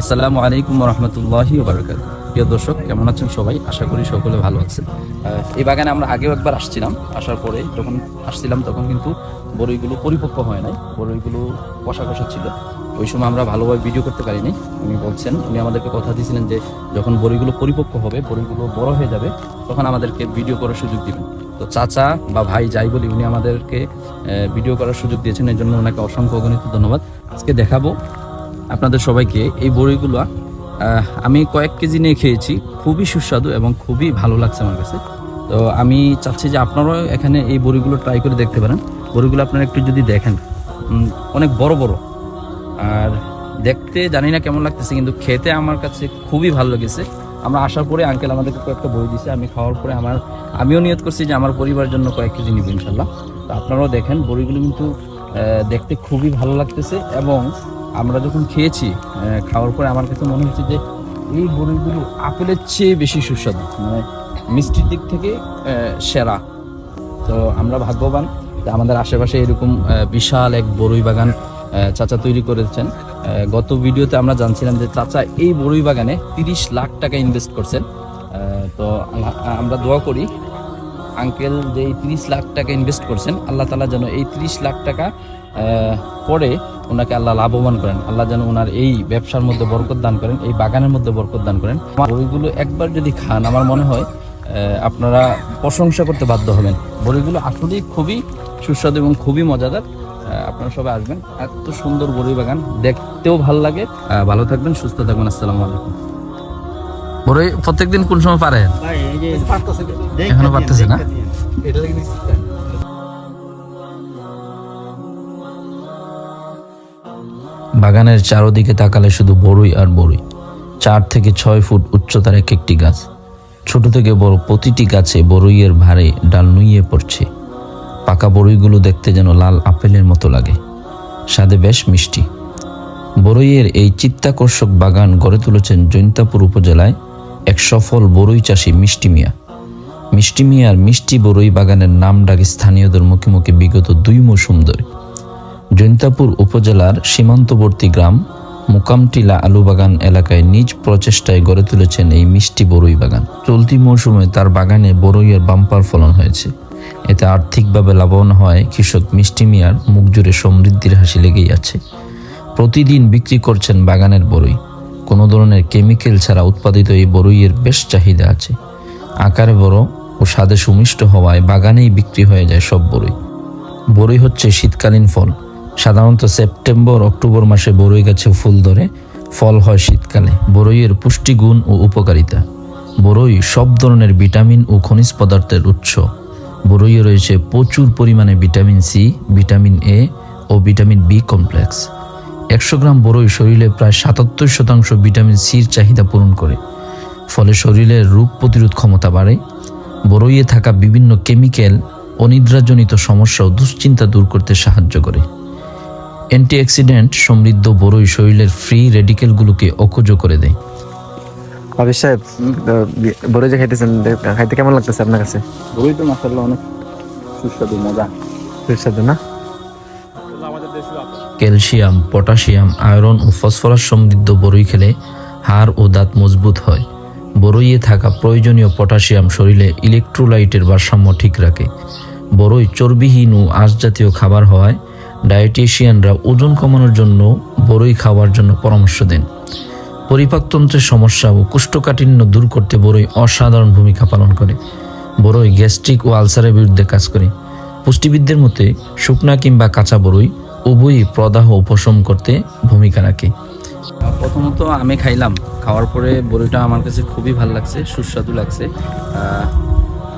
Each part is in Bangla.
আসসালামু আলাইকুম রহমতুল্লাহি বারকাত প্রিয় দর্শক, কেমন আছেন সবাই? আশা করি সকলে ভালো আছেন। এই বাগানে আমরা আগেও একবার আসছিলাম। আসার পরে যখন আসছিলাম, তখন কিন্তু বড়ইগুলো পরিপক্ক হয় নাই। বড়ইগুলো কষা কষা ছিল। ওই সময় আমরা ভালোভাবে ভিডিও করতে পারিনি। উনি বলছেন, উনি আমাদেরকে কথা দিয়েছিলেন যে, যখন বড়িগুলো পরিপক্ক হবে বড়িগুলো বড় হয়ে যাবে, তখন আমাদেরকে ভিডিও করার সুযোগ দিবেন। তো চাচা বা ভাই যাই বলি, উনি আমাদেরকে ভিডিও করার সুযোগ দিয়েছেন। এর জন্য ওনাকে অসংখ্য অগণিত ধন্যবাদ। আজকে দেখাবো আপনাদের সবাইকে এই বড়িগুলো আমি কয়েক কেজি নিয়ে খেয়েছি। খুবই সুস্বাদু এবং খুবই ভালো লাগছে আমার কাছে। তো আমি চাচ্ছি যে আপনারাও এখানে এই বড়িগুলো ট্রাই করে দেখতে পারেন। বড়িগুলো আপনারা একটু যদি দেখেন। অনেক বড় বড়। আর দেখতে জানি না কেমন লাগতেছে, কিন্তু খেতে আমার কাছে খুবই ভালো লেগেছে। আমরা আসার পরে আঙ্কেল আমাদেরকে কয়েকটা বই দিছে, আমি খাওয়ার পরে আমার, আমিও নিয়ত করছি যে আমার পরিবারের জন্য কয়েক কেজি নিব ইনশাল্লাহ তো আপনারাও দেখেন, বড়িগুলো কিন্তু দেখতে খুবই ভালো লাগতেছে এবং আমরা যখন খেয়েছি খাওয়ার পরে আমার কাছে মনে হচ্ছে যে এই বড়িগুলো আপেলের চেয়ে বেশি সুস্বাদু মানে মিষ্টির দিক থেকে সেরা। তো আমরা ভাগ্যবান যে আমাদের আশেপাশে এরকম বিশাল এক বড়ই বাগান চাচা তৈরি করেছেন। গত ভিডিওতে আমরা জানছিলাম যে চাচা এই বড়ই বাগানে তিরিশ লাখ টাকা ইনভেস্ট করছেন। তো আমরা দোয়া করি আঙ্কেল যে এই তিরিশ লাখ টাকা ইনভেস্ট করছেন, আল্লাহ তালা যেন এই তিরিশ লাখ টাকা পরে ওনাকে আল্লাহ লাভবান করেন। আল্লাহ যেন ওনার এই ব্যবসার মধ্যে বরকত দান করেন এই বাগানের মধ্যে বরকত দান করেন। আমার বড়িগুলো একবার যদি খান আমার মনে হয় আপনারা প্রশংসা করতে বাধ্য হবেন। বড়িগুলো আসলেই খুবই সুস্বাদু এবং খুবই মজাদার। আপনারা সবাই আসবেন। এত সুন্দর বড়ি বাগান দেখতেও ভালো লাগে। ভালো থাকবেন সুস্থ থাকবেন আসসালামু আলাইকুম। বড়ই প্রত্যেকদিন কোন সময় পারে? এখনও পারতেছে না? বাগানের চারদিকে তাকালে শুধু বড়ই আর বড়ই চার থেকে ছয় ফুট উচ্চতার এক একটি গাছ। ছোট থেকে বড় প্রতিটি গাছে বড়ইয়ের ভারে ডাল নুইয়ে পড়ছে। পাকা বড়ইগুলো দেখতে যেন লাল আপেলের মতো লাগে। স্বাদে বেশ মিষ্টি। বড়ইয়ের এই চিত্তাকর্ষক বাগান গড়ে তুলেছেন জৈন্তাপুর উপজেলায় এক সফল বড়ই চাষি মিষ্টি মিয়া। মিষ্টি মিয়ার মিষ্টি বড়ই বাগানের নাম ডাকে স্থানীয়দের মুখে মুখে বিগত দুই মৌসুম ধরে। জৈন্তাপুর উপজেলার সীমান্তবর্তী গ্রাম মুকামটিলা আলুবাগান এলাকায় নিজ প্রচেষ্টায় গড়ে তুলেছেন এই মিষ্টি বড়ই বাগান। চলতি মৌসুমে তার বাগানে বড়ইয়ের বাম্পার ফলন হয়েছে। এতে আর্থিকভাবে লাভবান হয় কৃষক মিষ্টি মিয়ার মুখ জুড়ে সমৃদ্ধির হাসি লেগেই আছে। প্রতিদিন বিক্রি করছেন বাগানের বড়ই কোনো ধরনের কেমিক্যাল ছাড়া উৎপাদিত এই বড়ইয়ের বেশ চাহিদা আছে। আকারে বড় ও স্বাদে সুমিষ্ট হওয়ায় বাগানেই বিক্রি হয়ে যায় সব বড়ই বড়ই হচ্ছে শীতকালীন ফল। সাধারণত সেপ্টেম্বর, অক্টোবর মাসে বড়ই গাছে ফুল ধরে, ফল হয় শীতকালে। বড়ইয়ের পুষ্টিগুণ ও উপকারিতা। বড়ই সব ধরনের ভিটামিন ও খনিজ পদার্থের উৎস। বড়ইয়ে রয়েছে প্রচুর পরিমাণে ভিটামিন সি, ভিটামিন এ ও ভিটামিন বি কমপ্লেক্স। একশো গ্রাম বড়ই শরীরে প্রায় সাতাত্তর শতাংশ ভিটামিন সির চাহিদা পূরণ করে। ফলে শরীরের রোগ প্রতিরোধ ক্ষমতা বাড়ে। বড়ইয়ে থাকা বিভিন্ন কেমিক্যাল, অনিদ্রাজনিত সমস্যা ও দুশ্চিন্তা দূর করতে সাহায্য করে। অ্যান্টিঅক্সিডেন্ট সমৃদ্ধ বড়ই শরীরের ফ্রি রেডিকেলগুলোকে অকুজ করে দেয়। হাফিজ সাহেব বড় যে খাইতেছেন খাইতে কেমন লাগতেছে আপনার কাছে? বড়ই তো মাসাল্লাহ অনেক সুস্বাদু মজা। সুস্বাদু না? ক্যালসিয়াম পটাশিয়াম আয়রন ও ফসফরাস সমৃদ্ধ বড়ই খেলে হাড় ও দাঁত মজবুত হয়। বড়ইয়ে থাকা প্রয়োজনীয় পটাশিয়াম শরীরে ইলেকট্রোলাইটের ভারসাম্য ঠিক রাখে। বড়ই চর্বিহীন ও আঁশ জাতীয় খাবার হওয়ায় ডায়েটিশিয়ানরা ওজন কমানোর জন্য বড়ই খাওয়ার জন্য পরামর্শ দেন। পরিপাকতন্ত্রের সমস্যা ও কোষ্ঠকাঠিন্য দূর করতে বড়ই অসাধারণ ভূমিকা পালন করে। বড়ই গ্যাস্ট্রিক ও আলসারের বিরুদ্ধে কাজ করে। পুষ্টিবিদদের মতে, শুকনা কিংবা কাঁচা বড়ই উভয়ই প্রদাহ উপশম করতে ভূমিকা রাখে। প্রথমত আমি খাইলাম। খাওয়ার পরে বড়িটা আমার কাছে খুবই ভালো লাগছে, সুস্বাদু লাগছে।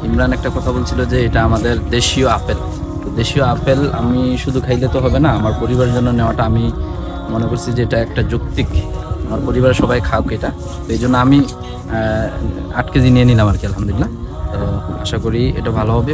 ইমরান একটা কথা বলছিল যে এটা আমাদের দেশীয় আপেল। দেশীয় আপেল আমি শুধু খাইলে তো হবে না, আমার পরিবারের জন্য নেওয়াটা আমি মনে করছি যে এটা একটা যৌক্তিক, আমার পরিবারের সবাই খাওক এটা। তো এই জন্য আমি আট কেজি নিয়ে নিলাম আর কি, আলহামদুলিল্লাহ। তো আশা করি এটা ভালো হবে।